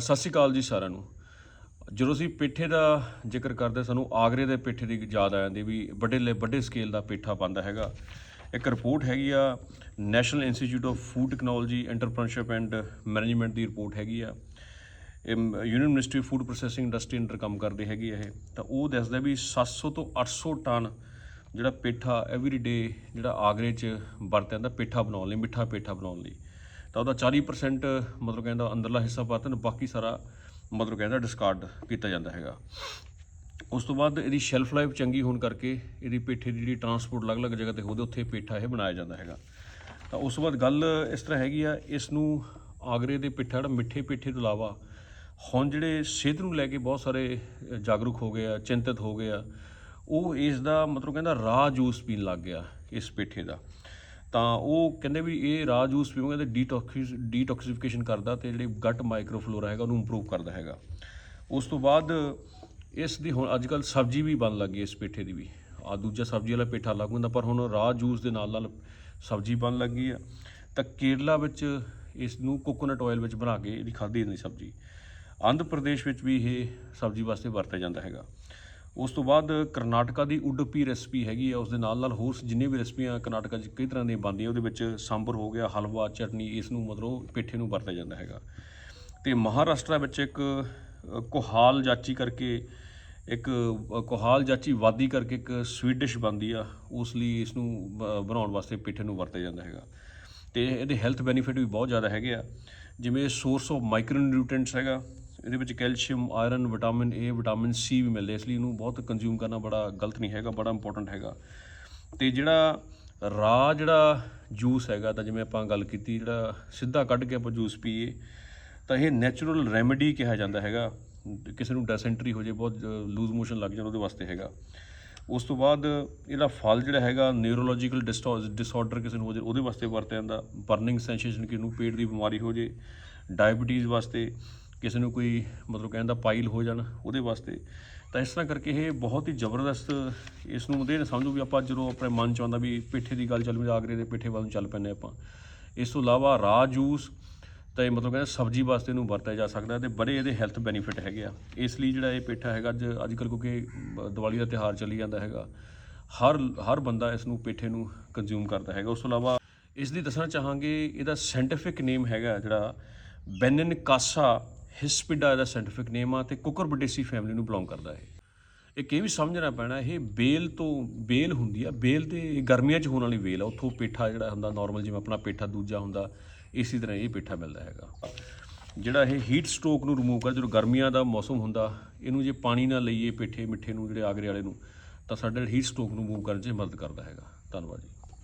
ਸਤਿ ਸ਼੍ਰੀ ਅਕਾਲ ਜੀ ਸਾਰਿਆਂ ਨੂੰ। ਜਦੋਂ ਅਸੀਂ ਪੇਠੇ ਦਾ ਜ਼ਿਕਰ ਕਰਦੇ ਸਾਨੂੰ ਆਗਰੇ ਦੇ ਪੇਠੇ ਦੀ ਯਾਦ ਆ ਜਾਂਦੀ ਵੀ ਵੱਡੇ ਲੈ, ਵੱਡੇ ਸਕੇਲ ਦਾ ਪੇਠਾ ਬਣਦਾ ਹੈਗਾ। ਇੱਕ ਰਿਪੋਰਟ ਹੈਗੀ ਆ national institute of food technology entrepreneurship and management the report ਹੈਗੀ ਆ। ਇਹ union ministry food processing industry under ਕੰਮ ਕਰਦੇ ਹੈਗੀ ਇਹ। ਤਾਂ ਉਹ ਦੱਸਦਾ ਵੀ 700 ਤੋਂ 800 ਟਨ ਜਿਹੜਾ ਪੇਠਾ ਐਵਰੀ ਡੇ ਜਿਹੜਾ ਆਗਰੇ 'ਚ ਵਰਤਿਆ ਜਾਂਦਾ, ਪੇਠਾ ਬਣਾਉਣ ਲਈ, ਮਿੱਠਾ ਪੇਠਾ ਬਣਾਉਣ ਲਈ। ਤਾਂ ਉਹਦਾ 40% ਮਤਲਬ ਕਹਿੰਦਾ ਅੰਦਰਲਾ ਹਿੱਸਾ ਪਾਤੇ ਨੇ ਬਾਕੀ ਸਾਰਾ ਮਤਲਬ ਕਹਿੰਦਾ ਡਿਸਕਾਰਡ ਕੀਤਾ ਜਾਂਦਾ ਹੈਗਾ। ਉਸ ਤੋਂ ਬਾਅਦ ਇਹਦੀ ਸ਼ੈਲਫ ਲਾਈਫ ਚੰਗੀ ਹੋਣ ਕਰਕੇ ਇਹਦੀ ਪੇਠੇ ਦੀ ਜਿਹੜੀ ਟਰਾਂਸਪੋਰਟ ਅਲੱਗ-ਅਲੱਗ ਜਗ੍ਹਾ ਤੇ ਹੋਦੇ ਉੱਥੇ ਪੇਠਾ ਇਹ ਬਣਾਇਆ ਜਾਂਦਾ ਹੈਗਾ। ਤਾਂ ਉਸ ਤੋਂ ਬਾਅਦ ਗੱਲ ਇਸ ਤਰ੍ਹਾਂ ਹੈਗੀ ਆ, ਇਸ ਨੂੰ ਆਗਰੇ ਦੇ ਪੇਠਾ ਜਿਹੜਾ ਮਿੱਠੇ ਪੇਠੇ ਤੋਂ ਇਲਾਵਾ ਹੁਣ ਜਿਹੜੇ ਸਿਹਤ ਨੂੰ ਲੈ ਕੇ ਬਹੁਤ ਸਾਰੇ ਜਾਗਰੂਕ ਹੋ ਗਏ ਆ, ਚਿੰਤਤ ਹੋ ਗਏ ਆ, ਉਹ ਇਸ ਦਾ ਮਤਲਬ ਕਹਿੰਦਾ ਰਾਹ ਜੂਸ ਪੀਣ ਲੱਗ ਗਿਆ ਇਸ ਪੇਠੇ ਦਾ। ਤਾਂ ਉਹ ਕਹਿੰਦੇ ਵੀ ਇਹ ਰਾਹ ਜੂਸ ਪੀਓਗੇ ਤੇ ਡੀਟੌਕਸਿਸ ਡੀਟੌਕਸੀਫਿਕੇਸ਼ਨ ਕਰਦਾ ਤੇ ਜਿਹੜੇ ਗੱਟ ਮਾਈਕਰੋਫਲੋਰਾ ਹੈਗਾ ਉਹਨੂੰ ਇੰਪਰੂਵ ਕਰਦਾ ਹੈਗਾ। ਉਸ ਤੋਂ ਬਾਅਦ ਇਸ ਦੀ ਹੁਣ ਅੱਜ ਕੱਲ ਸਬਜ਼ੀ ਵੀ ਬਣ ਲੱਗੀ ਇਸ ਪੇਠੇ ਦੀ ਵੀ। ਆ ਦੂਜਾ ਸਬਜ਼ੀ ਵਾਲਾ ਪੇਠਾ ਲੱਗ ਹੁੰਦਾ, ਪਰ ਹੁਣ ਰਾਹ ਜੂਸ ਦੇ ਨਾਲ ਨਾਲ ਸਬਜ਼ੀ ਬਣ ਲੱਗੀ ਆ। ਤਾਂ ਕੇਰਲਾ ਵਿੱਚ ਇਸ ਨੂੰ ਕੋਕੋਨਟ ਆਇਲ ਵਿੱਚ ਬਣਾ ਕੇ ਇਹਦੀ ਖਾਧੀ ਜਾਂਦੀ ਸਬਜ਼ੀ। ਆਂਧਰ ਪ੍ਰਦੇਸ਼ ਵਿੱਚ ਵੀ ਇਹ ਸਬਜ਼ੀ ਵਾਸਤੇ ਵਰਤਿਆ ਜਾਂਦਾ ਹੈਗਾ। ਉਸ ਤੋਂ ਬਾਅਦ ਕਰਨਾਟਕਾ ਦੀ ਉਡਪੀ ਰੈਸਪੀ ਹੈਗੀ ਆ ਉਸ ਦੇ ਨਾਲ ਨਾਲ ਹੋਰ ਜਿੰਨੇ ਵੀ ਰੈਸਪੀਆਂ ਕਰਨਾਟਕਾ 'ਚ ਕਈ ਤਰ੍ਹਾਂ ਦੀਆਂ ਬਣਦੀਆਂ ਉਹਦੇ ਵਿੱਚ ਸਾਂਬਰ ਹੋ ਗਿਆ ਹਲਵਾ ਚਟਨੀ ਇਸ ਨੂੰ ਮਤਲਬ ਪੇਠੇ ਨੂੰ ਵਰਤਿਆ ਜਾਂਦਾ ਹੈਗਾ। ਤੇ ਮਹਾਰਾਸ਼ਟਰ ਵਿੱਚ ਇੱਕ ਅ, ਕੋਹਾਲ ਜਾਚੀ ਕਰਕੇ ਇੱਕ ਅ, ਕੋਹਾਲ ਜਾਚੀ ਵਾਦੀ ਕਰਕੇ ਇੱਕ ਸਵੀਟ ਡਿਸ਼ ਬਣਦੀ ਆ ਉਸ ਲਈ ਇਸ ਨੂੰ ਬ- ਬਣਾਉਣ ਵਾਸਤੇ ਪੇਠੇ ਨੂੰ ਵਰਤਿਆ ਜਾਂਦਾ ਹੈਗਾ। ਤੇ ਇਹਦੇ ਹੈਲਥ ਬੈਨੀਫਿਟ ਵੀ ਬਹੁਤ ਜ਼ਿਆਦਾ ਹੈਗੇ ਆ ਜਿਵੇਂ ਸੋਰਸ ਆਫ ਮਾਈਕਰੋ ਨਿਊਟ੍ਰੀਐਂਟਸ ਹੈਗਾ ਇਹਦੇ ਵਿੱਚ calcium, iron, vitamin A vitamin C ਵੀ ਮਿਲਦੇ ਇਸ ਲਈ ਇਹਨੂੰ ਬਹੁਤ ਕੰਜ਼ਿਊਮ ਕਰਨਾ ਬੜਾ ਗਲਤ ਨਹੀਂ ਹੈਗਾ, ਬੜਾ ਇੰਪੋਰਟੈਂਟ ਹੈਗਾ। ਤੇ ਜਿਹੜਾ ਰਾ ਜਿਹੜਾ ਜੂਸ ਹੈਗਾ, ਤਾਂ ਜਿਵੇਂ ਆਪਾਂ ਗੱਲ ਕੀਤੀ, ਜਿਹੜਾ ਸਿੱਧਾ ਕੱਢ ਕੇ ਆਪਾਂ ਜੂਸ ਪੀਏ, ਤਾਂ ਇਹ ਨੈਚੁਰਲ ਰੈਮੇਡੀ ਕਿਹਾ ਜਾਂਦਾ ਹੈਗਾ। ਕਿਸੇ ਨੂੰ ਡੈਸੈਂਟਰੀ ਹੋ ਜੇ ਬਹੁਤ ਲੂਜ਼ ਮੋਸ਼ਨ ਲੱਗ ਜਾਣ ਉਹਦੇ ਵਾਸਤੇ ਹੈਗਾ। ਉਸ ਤੋਂ ਬਾਅਦ ਇਹਦਾ ਫਲ ਜਿਹੜਾ ਹੈਗਾ ਨਿਊਰੋਲੋਜੀਕਲ ਡਿਸਆਰਡਰ ਕਿਸੇ ਨੂੰ ਹੋ ਜੇ ਉਹਦੇ ਵਾਸਤੇ ਵਰਤਿਆ ਜਾਂਦਾ। ਬਰਨਿੰਗ ਸੈਂਸੇਸ਼ਨ ਕਿਸੇ ਨੂੰ ਪੇਟ ਦੀ ਬਿਮਾਰੀ ਹੋ ਜੇ ਡਾਇਬੀਟੀਜ਼ ਵਾਸਤੇ। ਕਿਸੇ ਨੂੰ ਕੋਈ ਮਤਲਬ ਕਹਿੰਦਾ ਪਾਈਲ ਹੋ ਜਾਣ ਉਹਦੇ ਵਾਸਤੇ, ਤਾਂ ਇਸ ਤਰ੍ਹਾਂ ਕਰਕੇ ਇਹ ਬਹੁਤ ਹੀ ਜ਼ਬਰਦਸਤ ਇਸ ਨੂੰ ਉਹਦੇ ਸਮਝੋ ਵੀ ਆਪਾਂ ਜਦੋਂ ਆਪਣੇ ਮਨ ਚ ਆਉਂਦਾ ਵੀ ਪੇਠੇ ਦੀ ਗੱਲ ਚੱਲ ਵੀ ਆਗਰੇ ਦੇ ਪੇਠੇ ਵੱਲ ਨੂੰ ਚੱਲ ਪੈਂਦੇ ਆਪਾਂ। ਇਸ ਤੋਂ ਇਲਾਵਾ ਰਾਹ ਜੂਸ ਤਾਂ ਇਹ ਮਤਲਬ ਕਹਿੰਦਾ ਸਬਜ਼ੀ ਵਾਸਤੇ ਇਹਨੂੰ ਵਰਤਿਆ ਜਾ ਸਕਦਾ ਤੇ ਬੜੇ ਇਹਦੇ ਹੈਲਥ ਬੈਨੀਫਿਟ ਹੈਗੇ ਆ। ਇਸ ਲਈ ਜਿਹੜਾ ਇਹ ਪੇਠਾ ਹੈਗਾ, ਅੱਜ ਅੱਜ ਕੱਲ੍ਹ ਕਿਉਂਕਿ ਬ- ਦੀਵਾਲੀ ਦਾ ਤਿਉਹਾਰ ਚੱਲੀ ਜਾਂਦਾ ਹੈਗਾ, ਹਰ ਹਰ ਬੰਦਾ ਇਸ ਨੂੰ ਪੇਠੇ ਨੂੰ ਕੰਜ਼ਿਊਮ ਕਰਦਾ ਹੈਗਾ। ਉਸ ਤੋਂ ਇਲਾਵਾ ਇਸ ਦੀ ਦੱਸਣਾ ਚਾਹਾਂਗੇ, ਇਹਦਾ ਸਾਇੰਟੀਫਿਕ ਨੇਮ ਹੈਗਾ ਜਿਹੜਾ ਬੈਨਨ ਕਾਸਾ ਹਿਸਪਿਡਾ ਇਹਦਾ ਸਾਇੰਟੀਫਿਕ ਨੇਮ ਆ ਤੇ ਕੁਕਰਬਟੇਸੀ ਫੈਮਿਲੀ ਨੂੰ ਬਿਲੋਂਗ ਕਰਦਾ ਹੈ ਇੱਕ ਇਹ ਵੀ ਸਮਝਣਾ ਪੈਣਾ, ਇਹ ਬੇਲ ਤੋਂ ਬੇਲ ਹੁੰਦੀ ਆ, ਬੇਲ ਤੇ ਗਰਮੀਆਂ 'ਚ ਹੋਣ ਵਾਲੀ ਵੇਲ ਆ, ਉੱਥੋਂ ਪੇਠਾ ਜਿਹੜਾ ਹੁੰਦਾ ਨਾਰਮਲ ਜਿਵੇਂ ਆਪਣਾ ਪੇਠਾ ਦੂਜਾ ਹੁੰਦਾ, ਇਸੇ ਤਰ੍ਹਾਂ ਇਹ ਪੇਠਾ ਮਿਲਦਾ ਹੈਗਾ। ਜਿਹੜਾ ਇਹ ਹੀਟ ਸਟ੍ਰੋਕ ਨੂੰ ਰਿਮੂਵ ਕਰ, ਜਦੋਂ ਗਰਮੀਆਂ ਦਾ ਮੌਸਮ ਹੁੰਦਾ, ਇਹਨੂੰ ਜੇ ਪਾਣੀ ਨਾਲ ਲਈਏ ਪੇਠੇ ਮਿੱਠੇ ਨੂੰ, ਜਿਹੜੇ ਆਗਰੇ ਵਾਲੇ ਨੂੰ, ਤਾਂ ਸਾਡੇ ਹੀਟ ਸਟ੍ਰੋਕ ਨੂੰ ਰਿਮੂਵ ਕਰਨ 'ਚ ਇਹ ਮਦਦ ਕਰਦਾ ਹੈਗਾ। ਧੰਨਵਾਦ ਜੀ।